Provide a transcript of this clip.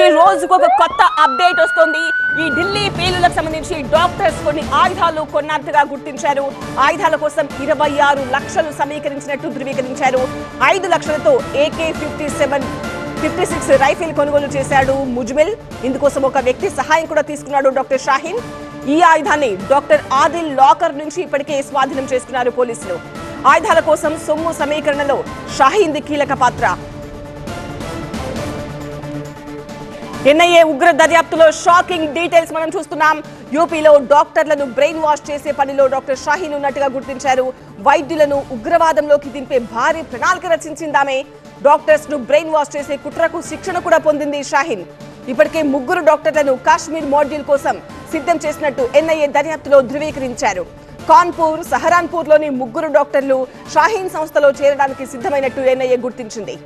సంబంధించి రోజుకు ఒక కొత్త అప్డేట్ వస్తుంది. ఈ ఢిల్లీ పేలులకు సంబంధించి డాక్టర్స్ కొన్ని ఆయుధాలు కొన్నట్టుగా గుర్తించారు. ఆయుధాల కోసం ఇరవై ఆరు లక్షలు సమీకరించినట్టు ధృవీకరించారు. ఐదు లక్షలతో AK fifty seven fifty six rifle కొనుగోలు చేశాడు ముజ్మిల్. ఇందుకోసం ఒక వ్యక్తి సహాయం కూడా తీసుకున్నాడు డాక్టర్ షాహీన్. ఈ ఆయుధాన్ని డాక్టర్ ఆదిల్ లాకర్ నుంచి ఇప్పటికే స్వాధీనం చేసుకున్నారు పోలీసులు. ఆయుధాల కోసం సొమ్ము సమీకరణలో షాహీన్ది కీలక పాత్ర. ఎన్ఐఏ ఉగ్ర దర్యాప్తులో షాకింగ్ డీటెయిల్స్ మనం చూస్తున్నాం. యూపీలో డాక్టర్లను బ్రెయిన్ వాష్ చేసే పనిలో డాక్టర్ షాహీన్ ఉన్నట్టుగా గుర్తించారు. వైద్యులను ఉగ్రవాదంలోకి దింపే భారీ ప్రణాళిక రచించిందామే. డాక్టర్స్ను బ్రెయిన్ వాష్ చేసే కుట్రకు శిక్షణ కూడా పొందింది షాహీన్. ఇప్పటికే ముగ్గురు డాక్టర్లను కాశ్మీర్ మాడ్యూల్ కోసం సిద్ధం చేసినట్టు ఎన్ఐఏ దర్యాప్తులో ధృవీకరించారు. కాన్పూర్ సహరాన్పూర్లోని ముగ్గురు డాక్టర్లు షాహీన్ సంస్థలో చేరడానికి సిద్ధమైనట్టు ఎన్ఐఏ గుర్తించింది.